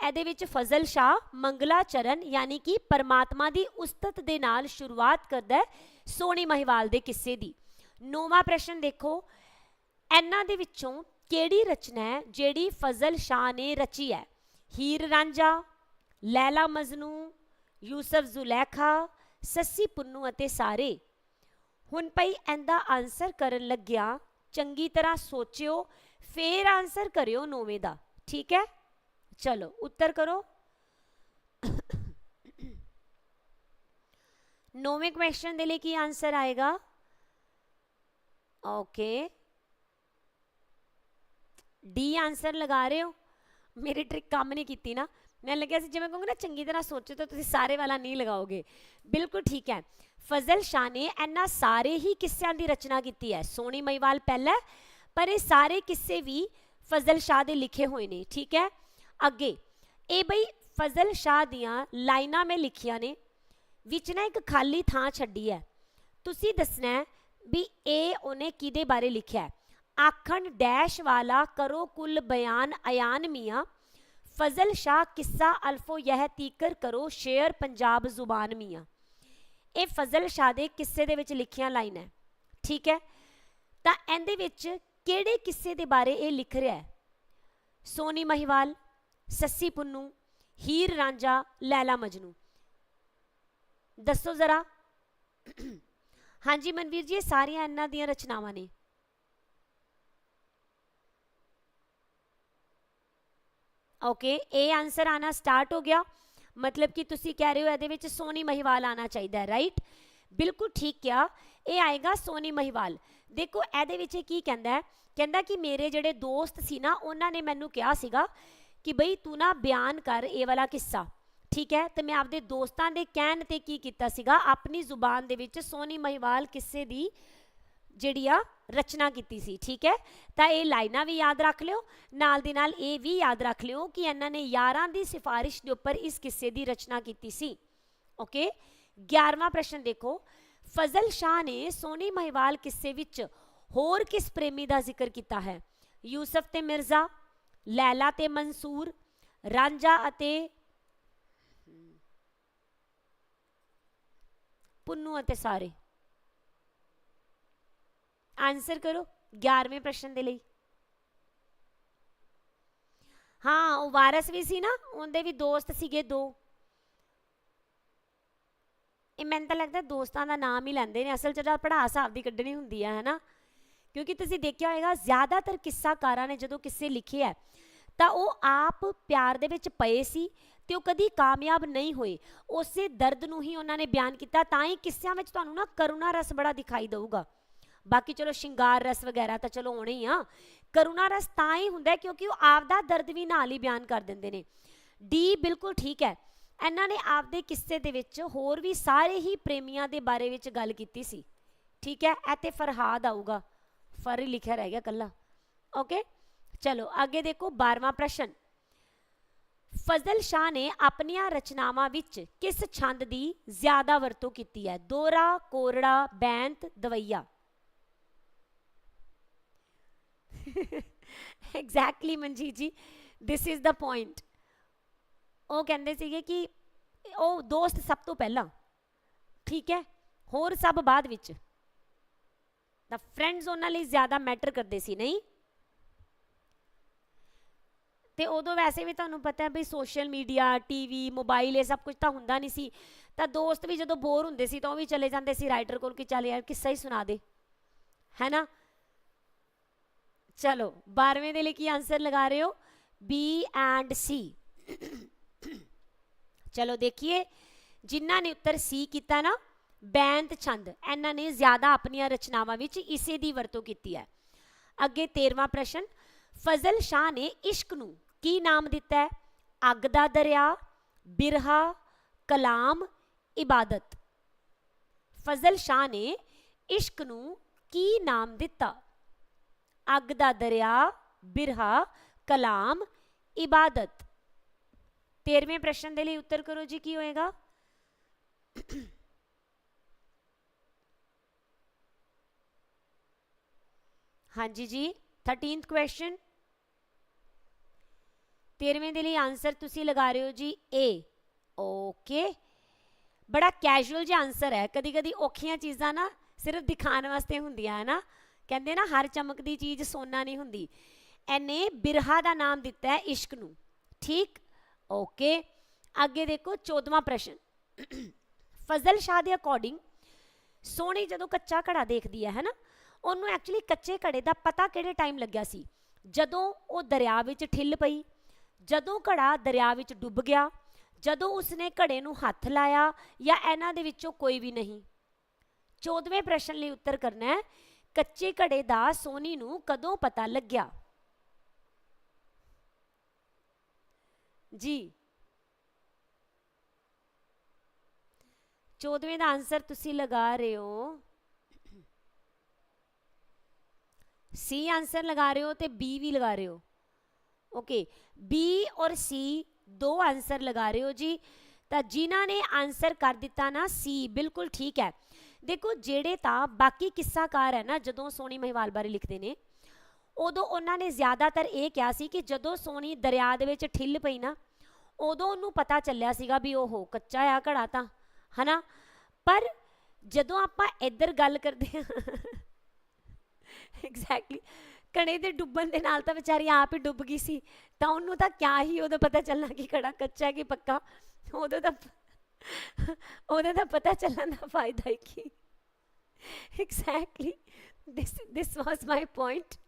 Speaker 1: ਇਹਦੇ ਵਿੱਚ ਫਜ਼ਲ ਸ਼ਾਹ, ਮੰਗਲਾ ਚਰਨ ਯਾਨੀ ਕਿ ਪਰਮਾਤਮਾ ਦੀ ਉਸਤਤ ਦੇ ਨਾਲ ਸ਼ੁਰੂਆਤ ਕਰਦਾ ਹੈ ਸੋਹਣੀ ਮਹੀਵਾਲ ਦੇ ਕਿੱਸੇ ਦੀ। ਨੌਵਾਂ ਪ੍ਰਸ਼ਨ ਦੇਖੋ, ਇਹਨਾਂ ਦੇ ਵਿੱਚੋਂ ਕਿਹੜੀ ਰਚਨਾ ਹੈ ਜਿਹੜੀ ਫਜ਼ਲ ਸ਼ਾਹ ਨੇ ਰਚੀ ਹੈ? ਹੀਰ ਰਾਂਝਾ, ਲੈਲਾ ਮਜਨੂ, ਯੂਸਫ ਜ਼ੁਲੈਖਾ, ਸੱਸੀ ਪੁੰਨੂ ਅਤੇ ਸਾਰੇ। ਹੁਣ ਭਈ ਇਹਦਾ ਆਨਸਰ ਕਰਨ ਲੱਗਿਆ ਚੰਗੀ ਤਰ੍ਹਾਂ ਸੋਚਿਓ, ਫੇਰ ਆਨਸਰ ਕਰਿਓ ਨੋਵੇਂ ਦਾ, ਠੀਕ ਹੈ? ਚਲੋ ਉੱਤਰ ਕਰੋ ਨੌਵੇਂ ਕੁਐਸਚਨ ਦੇ ਲਈ ਕੀ ਆਨਸਰ ਆਏਗਾ ਓਕੇ ਡੀ ਆਨਸਰ ਲਗਾ ਰਹੇ ਹੋ ਮੇਰੀ ਟ੍ਰਿਕ ਕੰਮ ਨਹੀਂ ਕੀਤੀ ਨਾ ਮੈਨੂੰ ਲੱਗਿਆ ਸੀ ਜਿਵੇਂ ਕਹੂੰਗਾ ਨਾ ਚੰਗੀ ਤਰ੍ਹਾਂ ਸੋਚੋ ਤਾਂ ਤੁਸੀਂ ਸਾਰੇ ਵਾਲਾ ਨਹੀਂ ਲਗਾਓਗੇ ਬਿਲਕੁਲ ਠੀਕ ਹੈ ਫਜ਼ਲ ਸ਼ਾਹ ਨੇ ਇਹਨਾਂ ਸਾਰੇ ਹੀ ਕਿੱਸਿਆਂ ਦੀ ਰਚਨਾ ਕੀਤੀ ਹੈ ਸੋਣੀ ਮਹੀਵਾਲ ਪਹਿਲਾ ਪਰ ਇਹ ਸਾਰੇ ਕਿੱਸੇ ਵੀ ਫਜ਼ਲ ਸ਼ਾਹ ਦੇ ਲਿਖੇ ਹੋਏ ਨੇ ਠੀਕ ਹੈ ਅੱਗੇ। ਇਹ ਬਈ ਫਜ਼ਲ ਸ਼ਾਹ ਦੀਆਂ ਲਾਈਨਾਂ ਮੈਂ ਲਿਖੀਆਂ ਨੇ, ਵਿੱਚ ਨਾ ਇੱਕ ਖਾਲੀ ਥਾਂ ਛੱਡੀ ਹੈ ਤੁਸੀਂ ਦੱਸਣਾ ਵੀ ਇਹ ਉਹਨੇ ਕਿਹਦੇ ਬਾਰੇ ਲਿਖਿਆ ਹੈ ਆਖਣ ਡੈਸ਼ ਵਾਲਾ ਕਰੋ ਕੁੱਲ ਬਿਆਨ ਅਯਾਨ ਮੀਆਂ। ਫਜ਼ਲ ਸ਼ਾਹ ਕਿੱਸਾ ਅਲਫੋ ਯਹ ਤੀਕਰ ਕਰੋ ਸ਼ੇਰ ਪੰਜਾਬ ਜ਼ੁਬਾਨ ਮੀਆਂ। ਇਹ ਫਜ਼ਲ ਸ਼ਾਹ ਦੇ ਕਿੱਸੇ ਦੇ ਵਿੱਚ ਲਿਖੀਆਂ ਲਾਈਨ ਹੈ ਠੀਕ ਹੈ ਤਾਂ ਇਹਦੇ ਵਿੱਚ ਕਿਹੜੇ ਕਿੱਸੇ ਦੇ ਬਾਰੇ ਇਹ ਲਿਖ ਰਿਹਾ ਹੈ ਸੋਨੀ ਮਹੀਵਾਲ ਸੱਸੀ ਪੁੰਨੂ ਹੀਰ ਰਾਂਝਾ ਲੈਲਾ ਮਜਨੂ। ਦੱਸੋ ਜ਼ਰਾ। ਹਾਂਜੀ ਮਨਵੀਰ ਜੀ, ਇਹ ਸਾਰੀਆਂ ਇਹਨਾਂ ਦੀਆਂ ਰਚਨਾਵਾਂ ਨੇ। ਓਕੇ ਇਹ ਆਨਸਰ ਆਣਾ ਸਟਾਰਟ ਹੋ ਗਿਆ। ਮਤਲਬ ਕਿ ਤੁਸੀਂ ਕਹਿ ਰਹੇ ਹੋ ਇਹਦੇ ਵਿੱਚ ਸੋਨੀ ਮਹੀਵਾਲ ਆਣਾ ਚਾਹੀਦਾ ਹੈ ਰਾਈਟ ਬਿਲਕੁਲ ਠੀਕ ਕਿਹਾ। ਇਹ ਆਏਗਾ ਸੋਨੀ ਮਹੀਵਾਲ। ਦੇਖੋ, ਇਹਦੇ ਵਿੱਚ ਇਹ ਕੀ ਕਹਿੰਦਾ ਹੈ? ਕਹਿੰਦਾ ਕਿ ਮੇਰੇ ਜਿਹੜੇ ਦੋਸਤ ਸੀ ਨਾ, ਉਹਨਾਂ ਨੇ ਮੈਨੂੰ ਕਿਹਾ ਸੀਗਾ ਕਿ ਬਈ ਤੂੰ ਨਾ ਬਿਆਨ ਕਰ ਇਹ ਵਾਲਾ ਕਿੱਸਾ। ਠੀਕ ਹੈ? ਤੇ ਮੈਂ ਆਪਦੇ ਦੋਸਤਾਂ ਦੇ ਕਹਿਣ ਤੇ ਕੀ ਕੀਤਾ ਸੀਗਾ? ਆਪਣੀ ਜ਼ੁਬਾਨ ਦੇ ਵਿੱਚ ਸੋਨੀ ਮਹਿਵਾਲ ਕਿੱਸੇ ਦੀ ਜਿਹੜੀ ਆ ਰਚਨਾ ਕੀਤੀ ਸੀ। ਠੀਕ ਹੈ? ਤਾਂ ਇਹ ਲਾਈਨਾਂ ਵੀ ਯਾਦ ਰੱਖ ਲਿਓ। ਨਾਲ ਦੀ ਨਾਲ ਇਹ ਵੀ ਯਾਦ ਰੱਖ ਲਿਓ ਕਿ ਇਹਨਾਂ ਨੇ ਯਾਰਾਂ ਦੀ ਸਿਫਾਰਿਸ਼ ਦੇ ਉੱਪਰ ਇਸ ਕਿੱਸੇ ਦੀ ਰਚਨਾ ਕੀਤੀ ਸੀ। ਓਕੇ? 11ਵਾਂ ਪ੍ਰਸ਼ਨ ਦੇਖੋ। ਫਜ਼ਲ ਸ਼ਾਹ ਨੇ ਸੋਨੀ ਮਹਿਵਾਲ ਕਿੱਸੇ ਵਿੱਚ ਹੋਰ ਕਿਸ ਪ੍ਰੇਮੀ ਦਾ ਜ਼ਿਕਰ ਕੀਤਾ ਹੈ? ਯੂਸਫ ਤੇ ਮਿਰਜ਼ਾ ਲੈਲਾ ਤੇ ਮਨਸੂਰ, ਰਾਂਝਾ ਅਤੇ ਪੁੰਨੂ ਅਤੇ ਸਾਰੇ। ਆਨਸਰ ਕਰੋ 11ਵੇਂ ਪ੍ਰਸ਼ਨ ਦੇ ਲਈ। ਹਾਂ, ਉਹ ਵਾਰਸ ਵੀ ਸੀ ਨਾ, ਉਹਦੇ ਵੀ ਦੋਸਤ ਸੀਗੇ ਦੋ। ਇਹ ਮੈਨੂੰ ਤਾਂ ਲੱਗਦਾ ਦੋਸਤਾਂ ਦਾ ਨਾਮ ਹੀ ਲੈਂਦੇ ਨੇ, ਅਸਲ 'ਚ ਜਿਹੜਾ ਪੜ੍ਹਾ ਹਿਸਾਬ ਦੀ ਕੱਢਣੀ ਹੁੰਦੀ ਹੈ ਹੈਨਾ? ਕਿਉਂਕਿ ਤੁਸੀਂ ਦੇਖਿਆ ਹੋਵੇਗਾ ਜ਼ਿਆਦਾਤਰ ਕਿੱਸਾਕਾਰਾਂ ਨੇ ਜਦੋਂ ਕਿੱਸੇ ਲਿਖੇ ਹੈ, ਤਾਂ ਉਹ ਆਪ ਪਿਆਰ ਦੇ ਵਿੱਚ ਪਏ ਸੀ ਤੇ ਉਹ ਕਦੀ ਕਾਮਯਾਬ ਨਹੀਂ ਹੋਏ। ਉਸੇ ਦਰਦ ਨੂੰ ਹੀ ਉਹਨਾਂ ਨੇ ਬਿਆਨ ਕੀਤਾ, ਤਾਂ ਹੀ ਕਿੱਸਿਆਂ ਵਿੱਚ ਤੁਹਾਨੂੰ ਨਾ ਕਰੁਣਾ ਰਸ ਬੜਾ ਦਿਖਾਈ ਦੇਊਗਾ। ਬਾਕੀ ਚਲੋ ਸ਼ਿੰਗਾਰ ਰਸ ਵਗੈਰਾ ਤਾਂ ਚਲੋ ਹੋਣੇ ਹੀ ਆ। ਕਰੁਣਾ ਰਸ ਤਾਂ ਹੀ ਹੁੰਦਾ ਕਿਉਂਕਿ ਉਹ ਆਪਦਾ ਦਰਦ ਵੀ ਨਾਲ ਹੀ ਬਿਆਨ ਕਰ ਦਿੰਦੇ ਨੇ। ਡੀ ਬਿਲਕੁਲ ਠੀਕ ਹੈ। ਇਹਨਾਂ ਨੇ ਆਪਦੇ ਕਿੱਸੇ ਦੇ ਵਿੱਚ ਹੋਰ ਵੀ ਸਾਰੇ ਹੀ ਪ੍ਰੇਮੀਆਂ ਦੇ ਬਾਰੇ ਵਿੱਚ ਗੱਲ ਕੀਤੀ ਸੀ। ਠੀਕ ਹੈ, ਇਹ ਤੇ ਫਰਹਾਦ ਆਊਗਾ। ਫਰ ਹੀ ਲਿਖਿਆ ਰਹਿ ਗਿਆ ਕੱਲਾ ਓਕੇ ਚਲੋ, ਅੱਗੇ ਦੇਖੋ 12ਵਾਂ ਪ੍ਰਸ਼ਨ। ਫਜ਼ਲ ਸ਼ਾਹ ਨੇ ਆਪਣੀਆਂ ਰਚਨਾਵਾਂ ਵਿੱਚ ਕਿਸ ਛੰਦ ਦੀ ਜ਼ਿਆਦਾ ਵਰਤੋਂ ਕੀਤੀ ਹੈ? ਦੋਹਰਾ ਕੋਰੜਾ, ਬੈਂਤ, ਦਵਈਆ। ਐਗਜ਼ੈਕਟਲੀ ਮਨਜੀਤ ਜੀ ਥਿਸ ਇਜ਼ ਦਾ ਪੁਆਇੰਟ ਉਹ ਕਹਿੰਦੇ ਸੀਗੇ ਕਿ ਉਹ ਦੋਸਤ ਸਭ ਤੋਂ ਪਹਿਲਾਂ। ਠੀਕ ਹੈ? ਹੋਰ ਸਭ ਬਾਅਦ ਵਿੱਚ। ਤਾਂ ਫਰੈਂਡਸ ਉਹਨਾਂ ਲਈ ਜ਼ਿਆਦਾ ਮੈਟਰ ਕਰਦੇ ਸੀ, ਨਹੀਂ? ਤੇ ਉਦੋਂ ਵੈਸੇ ਵੀ ਤੁਹਾਨੂੰ ਪਤਾ ਹੈ ਵੀ ਸੋਸ਼ਲ ਮੀਡੀਆ ਟੀਵੀ ਮੋਬਾਈਲ ਇਹ ਸਭ ਕੁਝ ਤਾਂ ਹੁੰਦਾ ਨਹੀਂ ਸੀ। ਤਾਂ ਦੋਸਤ ਵੀ ਜਦੋਂ ਬੋਰ ਹੁੰਦੇ ਸੀ ਤਾਂ ਉਹ ਵੀ ਚਲੇ ਜਾਂਦੇ ਸੀ ਰਾਈਟਰ ਕੋਲ ਕਿ ਚੱਲ ਯਾਰ ਕਿੱਸਾ ਹੀ ਸੁਣਾ ਦੇ। ਹੈ ਨਾ ਚਲੋ 12ਵੇਂ ਦੇ ਲਈ ਕੀ ਆਨਸਰ ਲਗਾ ਰਹੇ ਹੋ? ਬੀ ਐਂਡ ਸੀ ਚਲੋ ਦੇਖੀਏ। ਜਿਨ੍ਹਾਂ ਨੇ ਉੱਤਰ ਸੀ ਕੀਤਾ ਨਾ ਬੈਂਤ ਛੰਦ। ਇਹਨਾਂ ਨੇ ਜ਼ਿਆਦਾ ਆਪਣੀਆਂ ਰਚਨਾਵਾਂ ਵਿੱਚ ਇਸੇ ਦੀ ਵਰਤੋਂ ਕੀਤੀ ਹੈ। ਅੱਗੇ 13ਵਾਂ ਪ੍ਰਸ਼ਨ, ਫਜ਼ਲ ਸ਼ਾਹ ਨੇ ਇਸ਼ਕ ਨੂੰ ਕੀ ਨਾਮ ਦਿੱਤਾ ਹੈ? ਅੱਗ ਦਾ ਦਰਿਆ, ਬਿਰਹਾ, ਕਲਾਮ, ਇਬਾਦਤ। ਫਜ਼ਲ ਸ਼ਾਹ ਨੇ ਇਸ਼ਕ ਨੂੰ ਕੀ ਨਾਮ ਦਿੱਤਾ? ਅੱਗ ਦਾ ਦਰਿਆ, ਬਿਰਹਾ, ਕਲਾਮ, ਇਬਾਦਤ। 13ਵੇਂ ਪ੍ਰਸ਼ਨ ਦੇ ਲਈ ਉੱਤਰ ਕਰੋ ਜੀ, ਕੀ ਹੋਏਗਾ? ਹਾਂਜੀ ਜੀ 13th ਕੁਐਸਚਨ 13ਵੇਂ ਦੇ ਲਈ ਆਨਸਰ ਤੁਸੀਂ ਲਗਾ ਰਹੇ ਹੋ ਜੀ ਏ ਓਕੇ ਬੜਾ ਕੈਜੂਅਲ ਜਿਹਾ ਆਨਸਰ ਹੈ। ਕਦੀ ਕਦੀ ਔਖੀਆਂ ਚੀਜ਼ਾਂ ਨਾ ਸਿਰਫ ਦਿਖਾਉਣ ਵਾਸਤੇ ਹੁੰਦੀਆਂ, ਹੈ ਨਾ? ਕਹਿੰਦੇ ਨਾ, ਹਰ ਚਮਕਦੀ ਚੀਜ਼ ਸੋਨਾ ਨਹੀਂ ਹੁੰਦੀ। ਐਨੇ ਬਿਰਹਾ ਦਾ ਨਾਮ ਦਿੱਤਾ ਹੈ ਇਸ਼ਕ ਨੂੰ। ਠੀਕ? ਓਕੇ ਅੱਗੇ ਦੇਖੋ 14ਵਾਂ ਪ੍ਰਸ਼ਨ। ਫਜ਼ਲ ਸ਼ਾਹ ਦੇ ਅਕੋਰਡਿੰਗ ਸੋਹਣੀ ਜਦੋਂ ਕੱਚਾ ਘੜਾ ਦੇਖਦੀ ਹੈ ਹੈਨਾ ਉਹਨੂੰ ਐਕਚੁਅਲੀ ਕੱਚੇ ਘੜੇ ਦਾ ਪਤਾ ਕਿਹੜੇ ਟਾਈਮ ਲੱਗਿਆ ਸੀ? ਜਦੋਂ ਉਹ ਦਰਿਆ ਵਿੱਚ ਠਿੱਲ ਪਈ, ਜਦੋਂ ਘੜਾ ਦਰਿਆ ਵਿੱਚ ਡੁੱਬ ਗਿਆ, ਜਦੋਂ ਉਸਨੇ ਘੜੇ ਨੂੰ ਹੱਥ ਲਾਇਆ ਜਾਂ ਇਹਨਾਂ ਦੇ ਵਿੱਚੋਂ ਕੋਈ ਵੀ ਨਹੀਂ। 14ਵੇਂ ਪ੍ਰਸ਼ਨ ਲਈ ਉੱਤਰ ਕਰਨਾ ਹੈ, ਕੱਚੇ ਘੜੇ ਦਾ ਸੋਨੀ ਨੂੰ ਕਦੋਂ ਪਤਾ ਲੱਗਿਆ? ਜੀ। 14ਵੇਂ ਦਾ ਆਨਸਰ ਤੁਸੀਂ ਲਗਾ ਰਹੇ ਹੋ। ਸੀ ਆਨਸਰ ਲਗਾ ਰਹੇ ਹੋ ਤੇ ਬੀ ਵੀ ਲਗਾ ਰਹੇ ਹੋ ਓਕੇ ਬੀ ਔਰ ਸੀ ਦੋ ਆਨਸਰ ਲਗਾ ਰਹੇ ਹੋ ਜੀ ਤਾਂ ਜਿਨ੍ਹਾਂ ਨੇ ਆਨਸਰ ਕਰ ਦਿੱਤਾ ਨਾ ਸੀ ਬਿਲਕੁਲ ਠੀਕ ਹੈ ਦੇਖੋ ਜਿਹੜੇ ਤਾਂ ਬਾਕੀ ਕਿੱਸਾਕਾਰ ਹੈ ਨਾ ਜਦੋਂ ਸੋਨੀ ਮਹਿਵਾਲ ਬਾਰੇ ਲਿਖਦੇ ਨੇ ਉਦੋਂ ਉਹਨਾਂ ਨੇ ਜ਼ਿਆਦਾਤਰ ਇਹ ਕਿਹਾ ਸੀ ਕਿ ਜਦੋਂ ਸੋਨੀ ਦਰਿਆ ਦੇ ਵਿੱਚ ਠਿੱਲ ਪਈ ਨਾ ਉਦੋਂ ਉਹਨੂੰ ਪਤਾ ਚੱਲਿਆ ਸੀਗਾ ਵੀ ਉਹ ਕੱਚਾ ਆ ਘੜਾ ਤਾਂ ਹਨਾ ਪਰ ਜਦੋਂ ਆਪਾਂ ਇੱਧਰ ਗੱਲ ਕਰਦੇ ਹਾਂ ਐਗਜ਼ੈਕਟਲੀ ਕੜੇ ਦੇ ਡੁੱਬਣ ਦੇ ਨਾਲ ਤਾਂ ਵਿਚਾਰੀ ਆਪ ਹੀ ਡੁੱਬ ਗਈ ਸੀ। ਤਾਂ ਉਹਨੂੰ ਤਾਂ ਕਿਆ ਹੀ ਉਦੋਂ ਪਤਾ ਚੱਲਣਾ ਕਿ ਕੜਾ ਕੱਚਾ ਕਿ ਪੱਕਾ। ਉਦੋਂ ਤਾਂ ਉਹਦਾ ਤਾਂ ਪਤਾ ਚੱਲਣ ਦਾ ਫਾਇਦਾ ਹੀ ਕੀ। Exactly this this was my point.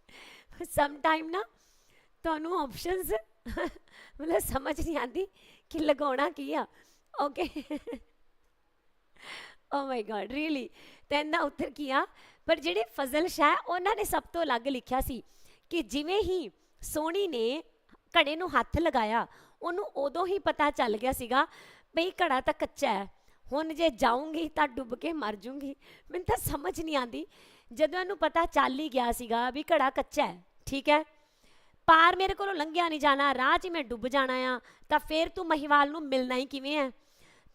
Speaker 1: Sometime ਨਾ ਤੁਹਾਨੂੰ ਆਪਸ਼ਨਸ ਮਤਲਬ ਸਮਝ ਨਹੀਂ ਆਉਂਦੀ ਕਿ ਲਗਾਉਣਾ ਕੀ ਆ। Okay oh my god really ਤੇ ਇਹਦਾ ਉੱਤਰ ਕੀ ਆ? ਪਰ ਜਿਹੜੇ ਫਜ਼ਲ ਸ਼ਾਹ, ਉਹਨਾਂ ਨੇ ਸਭ ਤੋਂ ਅਲੱਗ ਲਿਖਿਆ ਸੀ ਕਿ ਜਿਵੇਂ ਹੀ ਸੋਹਣੀ ਨੇ ਘੜੇ ਨੂੰ ਹੱਥ ਲਗਾਇਆ, ਉਹਨੂੰ ਉਦੋਂ ਹੀ ਪਤਾ ਚੱਲ ਗਿਆ ਸੀਗਾ ਬਈ ਘੜਾ ਤਾਂ ਕੱਚਾ ਹੈ। ਹੁਣ ਜੇ ਜਾਊਂਗੀ ਤਾਂ ਡੁੱਬ ਕੇ ਮਰ ਜੂੰਗੀ। ਮੈਨੂੰ ਤਾਂ ਸਮਝ ਨਹੀਂ ਆਂਦੀ ਜਦੋਂ ਇਹਨੂੰ ਪਤਾ ਚੱਲ ਹੀ ਗਿਆ ਸੀਗਾ ਵੀ ਘੜਾ ਕੱਚਾ ਹੈ, ਠੀਕ ਹੈ? ਪਾਰ ਮੇਰੇ ਕੋਲੋਂ ਲੰਘਿਆ ਨਹੀਂ ਜਾਣਾ, ਰਾਹ 'ਚ ਮੈਂ ਡੁੱਬ ਜਾਣਾ ਆ, ਤਾਂ ਫੇਰ ਤੂੰ ਮਹੀਵਾਲ ਨੂੰ ਮਿਲਣਾ ਹੀ ਕਿਵੇਂ ਹੈ?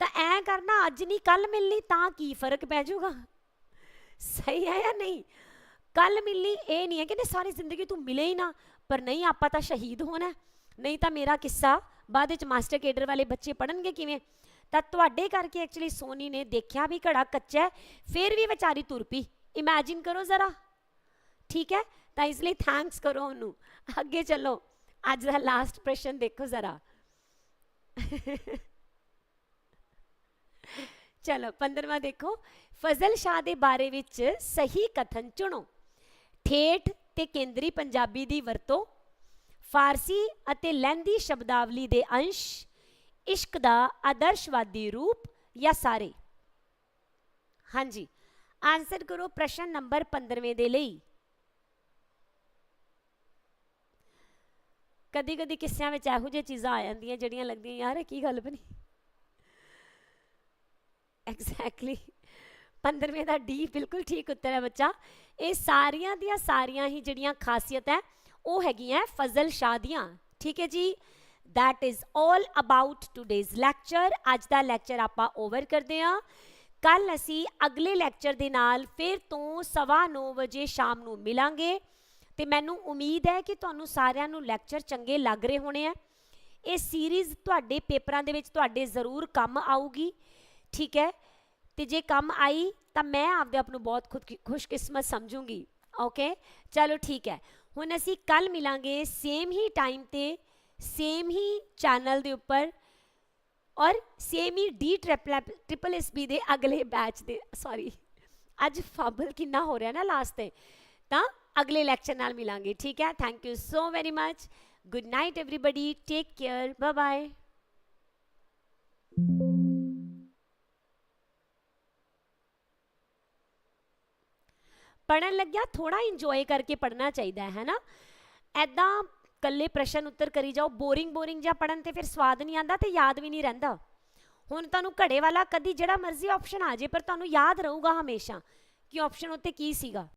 Speaker 1: ਤਾਂ ਐ ਕਰਨਾ, ਅੱਜ ਨਹੀਂ ਕੱਲ ਮਿਲਣੀ, ਤਾਂ ਕੀ ਫ਼ਰਕ ਪੈ ਜਾਊਗਾ? ਸਹੀ ਹੈ ਜਾਂ ਨਹੀਂ? ਕੱਲ ਮਿਲਣੀ ਇਹ ਨਹੀਂ ਹੈ ਕਿ ਨੇ ਸਾਰੀ ਜ਼ਿੰਦਗੀ ਤੂੰ ਮਿਲੇ ਹੀ ਨਾ, ਪਰ ਨਹੀਂ, ਆਪਾਂ ਤਾਂ ਸ਼ਹੀਦ ਹੋਣਾ ਨਹੀਂ ਤਾਂ ਮੇਰਾ ਕਿੱਸਾ, ਬਾਅਦ ਵਿੱਚ ਮਾਸਟਰ ਕੇਡਰ ਵਾਲੇ ਬੱਚੇ ਪੜਨਗੇ ਕਿਵੇਂ? ਤਾਂ ਤੁਹਾਡੇ ਕਰਕੇ ਐਕਚੁਅਲੀ ਸੋਨੀ ਨੇ ਦੇਖਿਆ ਵੀ ਘੜਾ ਕੱਚਾ ਫਿਰ ਵੀ ਵਿਚਾਰੀ ਤੁਰ ਪਈ। ਇਮੇਜਿਨ ਕਰੋ ਜ਼ਰਾ। ਠੀਕ ਹੈ? ਤਾਂ ਇਸ ਲਈ ਥੈਂਕਸ ਕਰੋ ਉਹਨੂੰ। ਅੱਗੇ ਚੱਲੋ। ਅੱਜ ਦਾ ਲਾਸਟ ਪ੍ਰਸ਼ਨ ਦੇਖੋ ਜ਼ਰਾ। ਚਲੋ 15ਵਾਂ ਦੇਖੋ। ਫਜ਼ਲ ਸ਼ਾਹ ਦੇ ਬਾਰੇ ਵਿੱਚ ਸਹੀ ਕਥਨ ਚੁਣੋ। ਠੇਠ ਤੇ ਕੇਂਦਰੀ ਪੰਜਾਬੀ ਦੀ ਵਰਤੋਂ, ਫਾਰਸੀ ਅਤੇ ਲਹਿੰਦੀ ਸ਼ਬਦਾਵਲੀ ਦੇ ਅੰਸ਼, ਇਸ਼ਕ ਦਾ ਆਦਰਸ਼ਵਾਦੀ ਰੂਪ ਜਾਂ ਸਾਰੇ? ਹਾਂਜੀ ਆਨਸਰ ਕਰੋ ਪ੍ਰਸ਼ਨ ਨੰਬਰ 15ਵੇਂ ਦੇ ਲਈ। ਕਦੀ ਕਦੀ ਕਿਸਿਆਂ ਵਿੱਚ ਇਹੋ ਜਿਹੀਆਂ ਚੀਜ਼ਾਂ ਆ ਜਾਂਦੀਆਂ ਜਿਹੜੀਆਂ ਲੱਗਦੀਆਂ, ਯਾਰ ਇਹ ਕੀ ਗੱਲ ਬਣੀ? ਐਗਜ਼ੈਕਟਲੀ 15ਵੇਂ ਦਾ ਡੀ ਬਿਲਕੁਲ ਠੀਕ ਉੱਤਰ ਹੈ ਬੱਚਾ। ਇਹ ਸਾਰੀਆਂ ਦੀਆਂ ਸਾਰੀਆਂ ਹੀ ਜਿਹੜੀਆਂ ਖਾਸੀਅਤ ਹੈ, ਉਹ ਹੈਗੀਆਂ ਫਜ਼ਲ ਸ਼ਾਹ ਦੀਆਂ। ਠੀਕ ਹੈ ਜੀ? That is all about today's lecture. ਅੱਜ ਦਾ ਲੈਕਚਰ ਆਪਾਂ ਓਵਰ ਕਰਦੇ ਹਾਂ। ਕੱਲ ਅਸੀਂ ਅਗਲੇ ਲੈਕਚਰ ਦੇ ਨਾਲ ਫਿਰ ਤੋਂ 9:30 ਵਜੇ ਸ਼ਾਮ ਨੂੰ ਮਿਲਾਂਗੇ। ਤੇ ਮੈਨੂੰ ਉਮੀਦ ਹੈ ਕਿ ਤੁਹਾਨੂੰ ਸਾਰਿਆਂ ਨੂੰ ਲੈਕਚਰ ਚੰਗੇ ਲੱਗ ਰਹੇ ਹੋਣੇ ਆ। ਇਹ ਸੀਰੀਜ਼ ਤੁਹਾਡੇ ਪੇਪਰਾਂ ਦੇ ਵਿੱਚ ਤੁਹਾਡੇ ਜ਼ਰੂਰ ਕੰਮ ਆਊਗੀ। ਠੀਕ ਹੈ? ਤੇ ਜੇ ਕੰਮ ਆਈ ਤਾਂ ਮੈਂ ਆਪਦੇ ਆਪ ਨੂੰ ਬਹੁਤ ਖੁਦ ਖੁਸ਼ਕਿਸਮਤ ਸਮਝੂੰਗੀ ਓਕੇ ਚਲੋ ਠੀਕ ਹੈ ਹੁਣ ਅਸੀਂ ਕੱਲ ਮਿਲਾਂਗੇ ਸੇਮ ਹੀ ਟਾਈਮ ਤੇ ਸੇਮ ਹੀ ਚੈਨਲ ਦੇ ਉੱਪਰ ਔਰ ਸੇਮ ਹੀ ਡੀ ਟ੍ਰਿਪਲ ਐਸ ਬੀ ਦੇ ਅਗਲੇ ਬੈਚ ਦੇ ਸੌਰੀ ਅੱਜ ਫਾਬਲ ਕਿੰਨਾ ਹੋ ਰਿਹਾ ਨਾ ਲਾਸਟ ਤੇ ਤਾਂ ਅਗਲੇ ਲੈਕਚਰ ਨਾਲ ਮਿਲਾਂਗੇ ਠੀਕ ਹੈ thank you so very much good night everybody take care bye bye ਪੜਨ ਲੱਗਿਆ ਥੋੜਾ ਇੰਜੋਏ ਕਰਕੇ ਪੜਨਾ ਚਾਹੀਦਾ ਹੈ ਨਾ ਐਦਾਂ ਕੱਲੇ ਪ੍ਰਸ਼ਨ ਉੱਤਰ ਕਰੀ ਜਾਓ ਬੋਰਿੰਗ ਬੋਰਿੰਗ ਜਾਂ ਪੜਨ ਤੇ ਫਿਰ ਸਵਾਦ ਨਹੀਂ ਆਂਦਾ ਤੇ ਯਾਦ ਵੀ ਨਹੀਂ ਰਹਿੰਦਾ। ਹੁਣ ਤੁਹਾਨੂੰ ਘੜੇ ਵਾਲਾ ਕਦੀ ਜਿਹੜਾ ਮਰਜ਼ੀ ਆਪਸ਼ਨ ਆ ਜੇ ਪਰ ਤੁਹਾਨੂੰ ਯਾਦ ਰਹੂਗਾ ਹਮੇਸ਼ਾ ਕਿ ਆਪਸ਼ਨ ਉੱਤੇ ਕੀ ਸੀਗਾ।